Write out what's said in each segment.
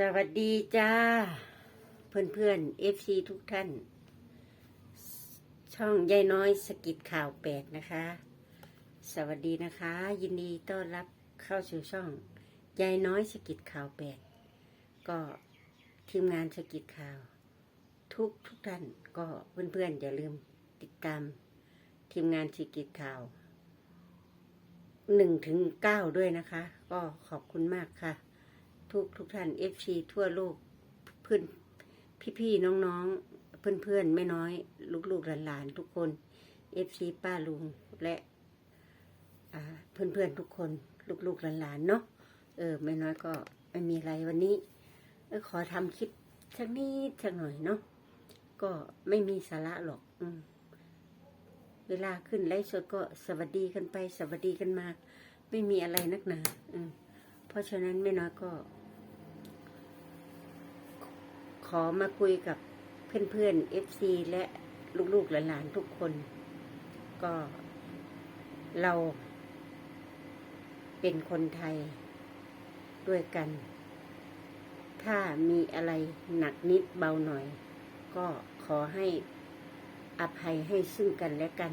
สวัสดีจ้า เพื่อนเพื่อนเอฟซีทุกท่าน ช่องยายน้อยสกิดข่าวแปดนะคะ สวัสดีนะคะ ยินดีต้อนรับเข้าสู่ช่องยายน้อยสกิดข่าวแปดก็ทีมงานสกิดข่าว ทุกทุกท่านก็เพื่อนเพื่อนๆอย่าลืมติดตาม ทีมงานสกิดข่าวหนึ่งถึงเก้าด้วยนะคะ ก็ขอบคุณมากค่ะ ทุกทุกท่านเอฟซีทั่วโลกเพื่อนพี่ๆน้องๆ เพื่อนๆ ไม่น้อย ลูกๆหลานๆทุกคนเอฟซีป้าลุงและอ่าเพื่อนๆทุกคน ลูกๆหลานๆเนาะเออไม่น้อยก็ไม่มีอะไรวันนี้ขอทำคลิปสักนิดสักหน่อยเนาะก็ไม่มีสาระหรอกอืมเวลาขึ้นไลฟ์สดก็สวัสดีกันไป สวัสดีกันมา ไม่มีอะไรนักหนาอืมเพราะฉะนั้นไม่น้อยก็ ขอมาคุยกับเพื่อนๆ FC และลูกๆหลานๆทุกคน ก็เราเป็นคนไทยด้วยกัน ถ้ามีอะไรหนักนิดเบาหน่อย ก็ขอให้อภัยให้ซึ่งกันและกัน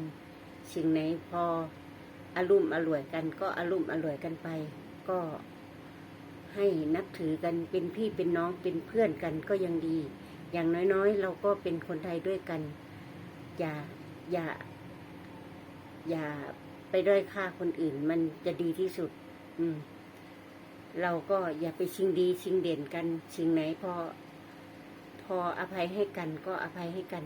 สิ่งไหนพออารมณ์อร่วยกัน ก็อารมณ์อร่วยกันไป ก็ ให้นับถือกันเป็นพี่เป็นน้องเป็นเพื่อนกันก็ยังดี อย่างน้อยๆ เราก็เป็นคนไทยด้วยกัน อย่าอย่า อย่าไปด้อยค่าคนอื่น มันจะดีที่สุด อืม เราก็อย่าไปชิงดีชิงเด่นกันชิงไหนพอพออภัยให้กันก็อภัยให้กัน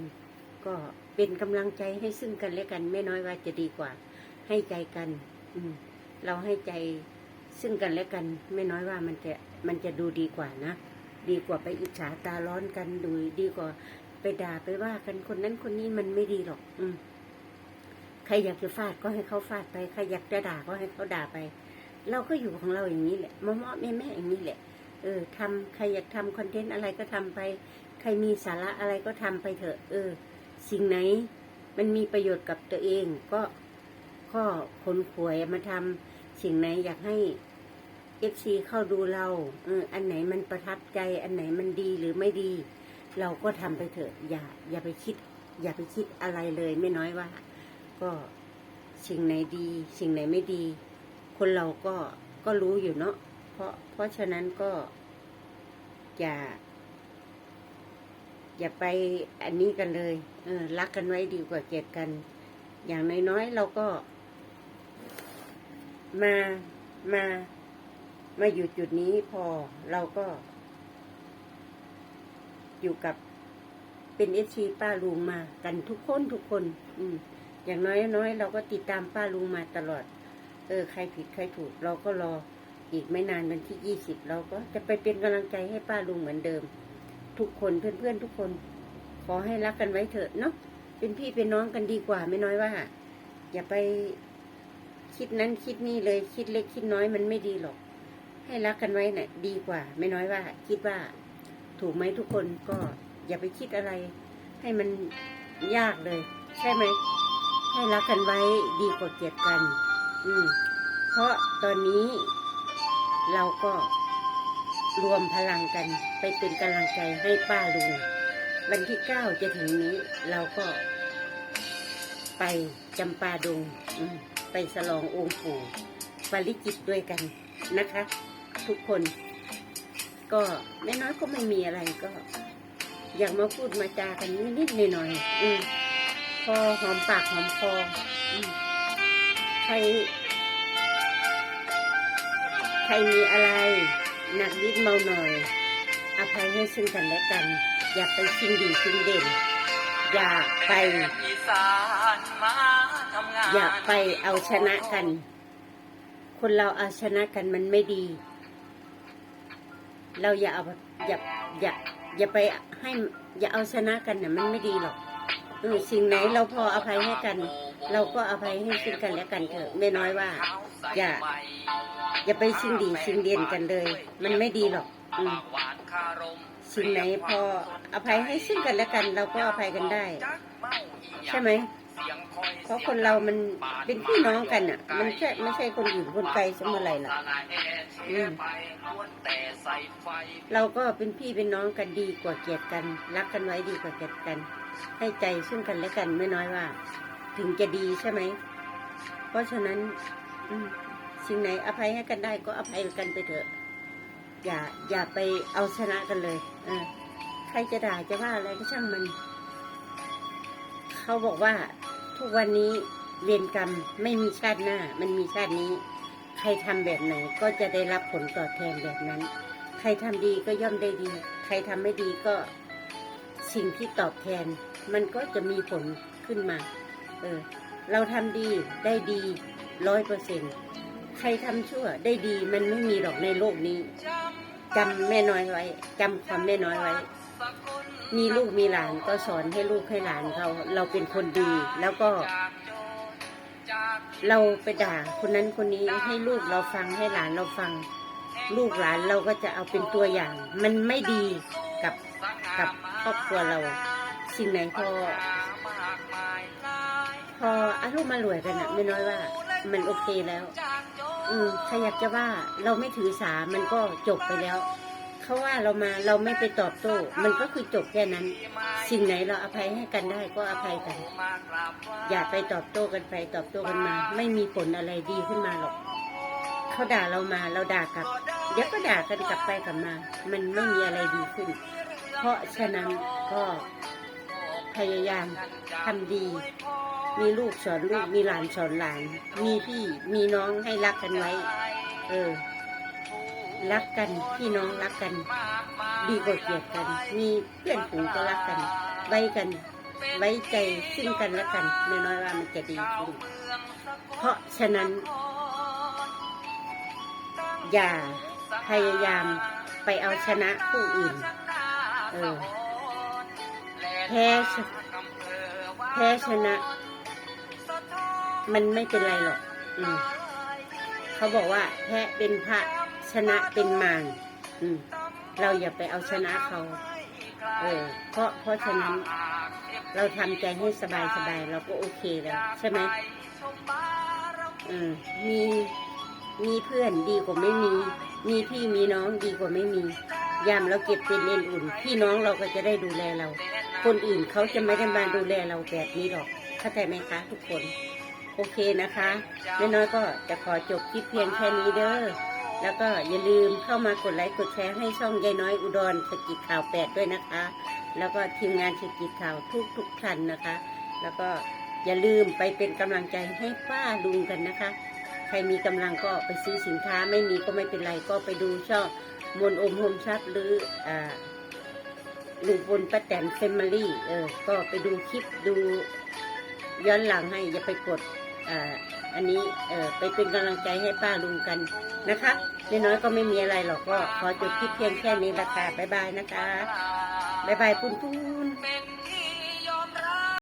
ก็เป็นกำลังใจให้ซึ่งกันและกัน ไม่น้อยว่าจะดีกว่า ให้ใจกัน อืม เราให้ใจ ซึ่งกันและกันไม่น้อยว่ามันจะมันจะดูดีกว่านะ ดีกว่าไปอิจฉาตาร้อนกันดูดีกว่าไปด่าไปว่ากันคนนั้นคนนี้มันไม่ดีหรอก อืมใครอยากจะฟาดก็ให้เขาฟาดไปใครอยากจะด่าก็ให้เขาด่าไป เราก็อยู่ของเราอย่างนี้แหละมอมอแม่แม่อย่างนี้แหละ เออทำใครอยากทำคอนเทนต์อะไรก็ทำไป ใครมีสาระอะไรก็ทำไปเถอะ เออ สิ่งไหน มันมีประโยชน์กับตัวเอง ก็ก็คนขวยมาทำสิ่งไหนอยากให้ เอฟซีเข้าดูเราเอออันไหนมันประทับใจ อันไหนมันดีหรือไม่ดี เราก็ทำไปเถอะ อย่า อย่าไปคิด อย่าไปคิดอะไรเลยไม่น้อยว่า ก็สิ่งไหนดี สิ่งไหนไม่ดี คนเราก็ก็รู้อยู่เนาะเพราะเพราะฉะนั้นก็ อย่า อย่าไปอันนี้กันเลย เออ รักกันไว้ดีกว่าเกลียดกัน อย่างน้อยๆเราก็ มามา มาอยู่จุดนี้พอเราก็ อยู่กับเป็นเอฟซีป้าลุงมากันทุกคนทุกคน อืม อย่างน้อยน้อยเราก็ติดตามป้าลุงมาตลอด เออ ใครผิดใครถูก เราก็รออีกไม่นานวันที่ยี่สิบเราก็จะไปเป็นกำลังใจให้ป้าลุงเหมือนเดิม ทุกคนเพื่อนๆทุกคน ขอให้รักกันไว้เถอะเนาะเป็นพี่เป็นน้องกันดีกว่าไม่น้อยว่า อย่าไปคิดนั้นคิดนี่เลยคิดเล็กคิดน้อยมันไม่ดีหรอก ให้รักกันไว้น่ะดีกว่า ไม่น้อยว่า คิดว่าถูกไหมทุกคนก็อย่าไปคิดอะไร ให้มันยากเลย ใช่ไหมให้รักกันไว้ดีกว่าเกลียดกัน อืม เพราะตอนนี้ เราก็รวมพลังกัน ไปเป็นกำลังใจให้ป้าลุงวันที่เก้าจะถึงนี้ เราก็ ไปจำปาดงไปสลององค์ปู่ปริจิตด้วยกันนะคะ ทุกคน ก็ไม่น้อยก็ไม่มีอะไรก็ อยากมาพูดมาจากันนิดๆหน่อยๆอืมพอหอมปากหอมคออืมใคร ใครมีอะไร หนักนิดเมาหน่อย อภัยให้ซึ่งกันและกัน อย่าไปชิงดีชิงเด่น อย่าไปอีสานมาทำงานอย่าไปเอาชนะกัน คนเราเอาชนะกันมันไม่ดี เราอย่าเอาอย่าอย่าอย่าไปให้อย่าเอาชนะกันเนี่ยมันไม่ดีหรอกสิ่งไหนเราพออภัยให้กัน เราก็อภัยให้ซึ่งกันและกันเถอะไม่น้อยว่า อย่า อย่าไปชิงดีชิงเด่นกันเลย มันไม่ดีหรอกอสิ่งไหนพออภัยให้ซึ่งกันและกัน เราก็อภัยกันได้ ใช่ไหม เพราะคนเรามันเป็นพี่น้องกันอะ มันแค่ไม่ใช่คนอื่นคนไกลสมอไรล่ะอืมเราก็เป็นพี่เป็นน้องกันดีกว่าเกลียดกัน รักกันไว้ดีกว่าเกลียดกัน ให้ใจซึ่งกันและกันไม่น้อยว่า ถึงจะดีใช่ไหม เพราะฉะนั้นสิ่งไหนอภัยให้กันได้ก็อภัยกันไปเถอะ อย่าอย่าไปเอาชนะกันเลยเออใครจะด่าจะว่าอะไรก็ช่างมัน เขาบอกว่า ทุกวันนี้เวรกรรมไม่มีชาติหน้า มันมีชาตินี้ ใครทำแบบไหนก็จะได้รับผลตอบแทนแบบนั้น ใครทำดีก็ย่อมได้ดี ใครทำไม่ดีก็สิ่งที่ตอบแทน มันก็จะมีผลขึ้นมา เออ เราทำดีได้ดีร้อยเปอร์เซ็นใครทำชั่วได้ดีมันไม่มีหรอกในโลกนี้จำแม่น้อยไว้จำความแม่น้อยไว้ มีลูกมีหลานก็สอนให้ลูกให้หลานเขาเราเป็นคนดี แล้วก็ เราไปด่าคนนั้นคนนี้ให้ลูกเราฟังให้หลานเราฟัง ลูกหลานเราก็จะเอาเป็นตัวอย่าง มันไม่ดีกับกับครอบครัวเรา สิ่งไหนพอพออารมณ์มารวยกันอะไม่น้อยว่า มันโอเคแล้ว อืมใครอยากจะว่าเราไม่ถือสามันก็จบไปแล้ว เขาว่าเรามาเราไม่ไปตอบโต้ มันก็คือจบแค่นั้น สิ่งไหนเราอภัยให้กันได้ก็อภัยกัน อย่าไปตอบโต้กันไปตอบโต้กันมา ไม่มีผลอะไรดีขึ้นมาหรอกเขาด่าเรามาเราด่ากลับเดี๋ยวก็ด่ากันกลับไปกลับมา มันไม่มีอะไรดีขึ้น เพราะฉะนั้นก็พยายามทำดี มีลูกสอนลูกมีหลานสอนหลาน มีพี่มีน้องให้รักกันไว้ เออ รักกันพี่น้องรักกัน ดีกว่าเกลียดกัน มีเพื่อนฝูงก็รักกัน ไว้กัน ไว้ใจซึ่งกันและกันไม่น้อยว่ามันจะดีขึ้นเพราะฉะนั้น อย่าพยายามไปเอาชนะผู้อื่น เออแพ้แพ้ชนะ มันไม่เป็นไรหรอก อืมเขาบอกว่าแพ้เป็นพระ นะเป็นมารอืมเราอย่าไปเอาชนะเขา เออ เพราะเพราะฉะนั้น เราทำใจให้สบายสบายเราก็โอเคแล้วใช่ไหมเอืมมีมีเพื่อนดีกว่าไม่มี มีพี่มีน้องดีกว่าไม่มี ยามเราเก็บเป็นเอ็นอุ่น พี่น้องเราก็จะได้ดูแลเรา คนอื่นเขาจะไม่ได้มาดูแลเราแบบนี้หรอก เข้าใจไหมคะทุกคน โอเคนะคะ แม่น้อยก็จะขอจบคลิปเพียงแค่นี้เด้อ แล้วก็อย่าลืมเข้ามากดไลค์กดแชร์ให้ช่องยายน้อยอุดรสกิจข่าวแปดด้วยนะคะ แล้วก็ทีมงานสกิจข่าวทุกทุกท่านนะคะ แล้วก็อย่าลืมไปเป็นกำลังใจให้ป้าลุงกันนะคะ ใครมีกำลังก็ไปซื้อสินค้าไม่มีก็ไม่เป็นไรก็ไปดูช่องมนอมโฮมทรัพย์หรืออ่าลุงพลป้าแตนเฟมิลี่เออก็ไปดูคลิปดูย้อนหลังให้อย่าไปกดอ่า อันนี้เออไปเป็นกำลังใจให้ป้าลุงกันนะคะน้อยๆก็ไม่มีอะไรหรอกก็ขอจบคลิปเพียงแค่นี้ละค่ะบ๊ายบายนะคะบ๊ายบายปุ้นปุ้น